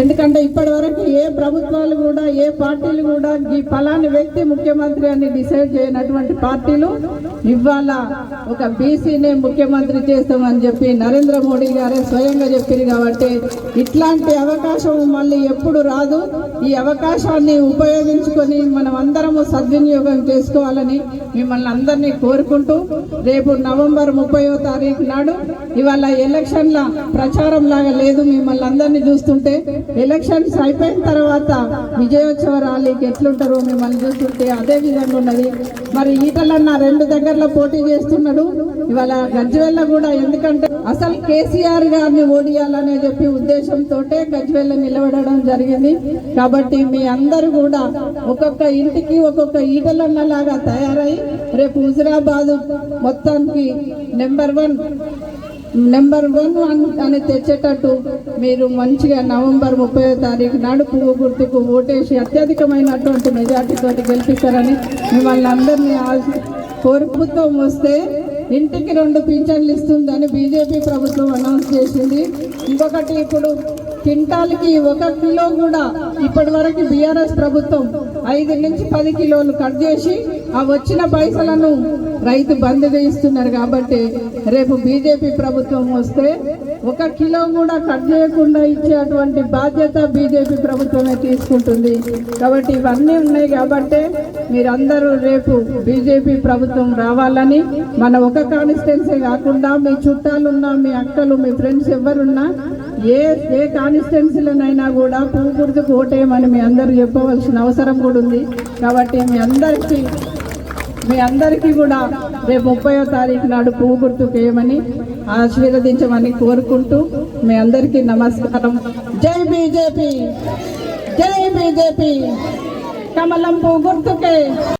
ఎందుకంటే ఇప్పటి వరకు ఏ ప్రభుత్వాలు కూడా ఏ పార్టీలు కూడా ఈ ఫలాని వ్యక్తి ముఖ్యమంత్రి అని డిసైడ్ చేయనటువంటి పార్టీలు ఇవాళ ఒక బీసీనే ముఖ్యమంత్రి చేస్తామని చెప్పి నరేంద్ర మోడీ గారే స్వయంగా చెప్పింది కాబట్టి ఇట్లాంటి అవకాశం మళ్ళీ ఎప్పుడు రాదు. ఈ అవకాశాన్ని ఉపయోగించుకొని మనం అందరము సద్వినియోగం చేసుకోవాలని మిమ్మల్ని అందరినీ కోరుకుంటూ రేపు నవంబర్ ముప్పయో తారీఖు నాడు ఇవాళ ఎలక్షన్ల ప్రచారం లాగా లేదు మిమ్మల్ని అందరినీ చూస్తుంటే. ఎలక్షన్స్ అయిపోయిన తర్వాత విజయోత్సవ ర్యాలీకి ఎట్లుంటారో మిమ్మల్ని చూస్తుంటే అదే విధంగా ఉన్నది. మరి ఈటలన్న రెండు దగ్గరలో పోటీ చేస్తున్నాడు. ఇవాళ గజ్వెల్ల కూడా ఎందుకంటే అసలు కేసీఆర్ గారిని ఓడియాలనే చెప్పి ఉద్దేశంతో గజ్వెల్ల నిలబడడం జరిగింది. కాబట్టి మీ అందరూ కూడా ఒక్కొక్క ఇంటికి ఒక్కొక్క ఈటలన్న లాగా తయారై రేపు హుజరాబాదు మొత్తానికి నెంబర్ వన్ నెంబర్ వన్ అని తెచ్చేటట్టు మీరు మంచిగా నవంబర్ ముప్పై తారీఖు నాడు పువ్వు గుర్తుకు ఓటేసి అత్యధికమైనటువంటి మెజార్టీతో గెలిపిస్తారని మిమ్మల్ని అందరినీ ప్రభుత్వం వస్తే ఇంటికి రెండు పింఛన్లు ఇస్తుందని బీజేపీ ప్రభుత్వం అనౌన్స్ చేసింది. ఇంకొకటి ఇప్పుడు క్వింటాల్కి ఒక కిలో కూడా ఇప్పటి వరకు బీఆర్ఎస్ ప్రభుత్వం ఐదు నుంచి పది కిలోలు కట్ చేసి ఆ వచ్చిన పైసలను రైతు బంద్ చేయిస్తున్నారు కాబట్టి రేపు బీజేపీ ప్రభుత్వం వస్తే ఒక కిలో కూడా కట్ చేయకుండా ఇచ్చేటువంటి బాధ్యత బీజేపీ ప్రభుత్వమే తీసుకుంటుంది. కాబట్టి ఇవన్నీ ఉన్నాయి కాబట్టి మీరందరూ రేపు బీజేపీ ప్రభుత్వం రావాలని మన ఒక కాన్స్టిట్యున్సీ కాకుండా మీ చుట్టాలున్నా మీ అక్కలు మీ ఫ్రెండ్స్ ఎవరున్నా ఏ ఏ కాన్స్టిట్యున్సీలోనైనా కూడా పువ్వు గుర్తుకు ఓటేయమని మీ అందరూ చెప్పవలసిన అవసరం కూడా ఉంది. కాబట్టి మీ అందరికీ మీ అందరికీ కూడా రేపు ముప్పయో తారీఖు నాడు పువ్వు గుర్తు చేయమని ఆశీర్వదించమని కోరుకుంటూ మీ అందరికీ నమస్కారం. జై బీజేపీ! జై బీజేపీ! కమలం పువ్వు గుర్తుకే!